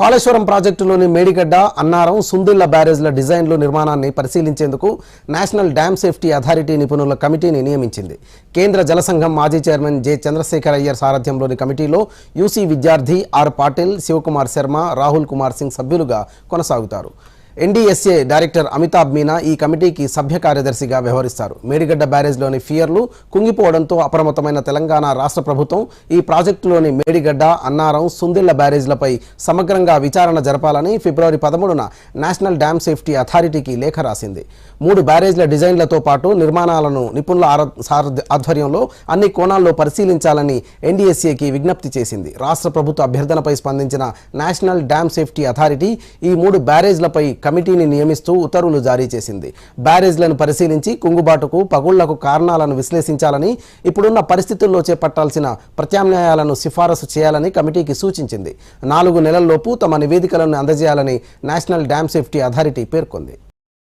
కాళేశ్వరం ప్రాజెక్టులోని మేడిగడ్డ అన్నారం సుందిళ్ళ బ్యారేజ్ల డిజైన్లు నిర్మాణాన్ని పరిశీలించేందుకు నేషనల్ డ్యామ్ సేఫ్టీ అథారిటీ నిపుణుల కమిటీని నియమించింది. కేంద్ర జలసంఘం మాజీ చైర్మన్ జె చంద్రశేఖర్ అయ్యర్ సారథ్యంలోని కమిటీలో యూసీ విద్యార్థి ఆర్ పాటిల్ శివకుమార్ శర్మ రాహుల్ కుమార్ సింగ్ సభ్యులుగా కొనసాగుతారు. N D S A director Amitabh Meena ఈ కమిటీకి సభ్య కార్యదర్శిగా వ్యవహరిస్తారు. మేడిగడ్డ బ్యారేజ్లోని ఫియర్లు కుంగిపోవడంతో అప్రమత్తమైన తెలంగాణ రాష్ట్ర ప్రభుత్వం ఈ ప్రాజెక్టులోని మేడిగడ్డ అన్నారం సుందిళ్ళ బ్యారేజ్లపై సమగ్రంగా విచారణ జరపాలని ఫిబ్రవరి పదమూడున నేషనల్ డ్యామ్ సేఫ్టీ అథారిటీకి లేఖ రాసింది. మూడు బ్యారేజ్ల డిజైన్లతో పాటు నిర్మాణాలను నిపుణుల ఆధ్వర్యంలో అన్ని కోణాల్లో పరిశీలించాలని ఎన్డీఎస్ఏకి విజ్ఞప్తి చేసింది. రాష్ట్ర ప్రభుత్వ అభ్యర్థనపై స్పందించిన నేషనల్ డ్యామ్ సేఫ్టీ అథారిటీ ఈ మూడు బ్యారేజ్లపై కమిటీని నియమిస్తూ ఉత్తర్వులు జారీ చేసింది. బ్యారేజ్లను పరిశీలించి కుంగుబాటుకు పగుళ్ళకు కారణాలను విశ్లేషించాలని ఇప్పుడున్న పరిస్థితుల్లో చేపట్టాల్సిన ప్రత్యామ్నాయాలను సిఫారసు చేయాలని కమిటీకి సూచించింది. నాలుగు నెలల్లోపు తమ నివేదికలను అందజేయాలని నేషనల్ డ్యామ్ సేఫ్టీ అథారిటీ పేర్కొంది.